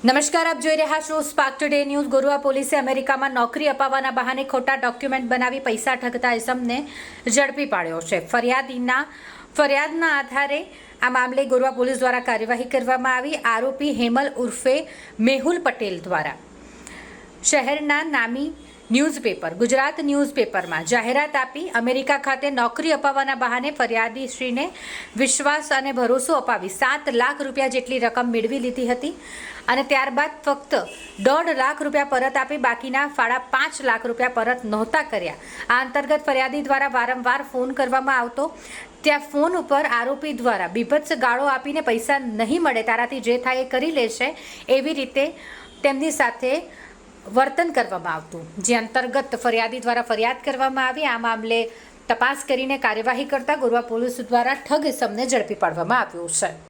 નમસ્કાર, આપ જોઈ રહ્યા છો સ્પાર્ક ટુડે ન્યૂઝ ગોરુઆ પોલીસે અમેરિકામાં નોકરી અપાવવાના બહાને ખોટા ડોક્યુમેન્ટ બનાવી પૈસા ઠગતા એસમને ઝડપી પાડ્યો છે. ફરિયાદીના, ફરિયાદના આધારે આ મામલે ગોરવા પોલીસ દ્વારા કાર્યવાહી કરવામાં આવી. આરોપી હેમલ ઉર્ફે મેહુલ પટેલ દ્વારા. શહેરના નામી ન્યૂઝપેપર, ગુજરાત ન્યૂઝપેપરમાં જાહેરાત આપી અમેરિકા ખાતે નોકરી અપાવવાના બહાને ફરિયાદીશ્રીને વિશ્વાસ અને ભરોસો અપાવી સાત લાખ રૂપિયા જેટલી રકમ મેળવી લીધી હતી અને ત્યારબાદ ફક્ત દોઢ લાખ રૂપિયા પરત આપી બાકીના ફાળા પાંચ લાખ રૂપિયા પરત નહોતા કર્યા. આ અંતર્ગત ફરિયાદી દ્વારા વારંવાર ફોન કરવામાં આવતો, ત્યાં ફોન ઉપર આરોપી દ્વારા બીભત્સ ગાળો આપીને પૈસા નહીં મળે, તારાથી જે થાય એ કરી લેશે એવી રીતે તેમની સાથે વર્તન કરવામાં આવતું. જે અંતર્ગત ફરિયાદી દ્વારા ફરિયાદ કરવામાં આવી. આ મામલે તપાસ કરીને કાર્યવાહી કરતા ગોરવા પોલીસ દ્વારા ઠગ ઇસમને ઝડપી પાડવામાં આવ્યો છે.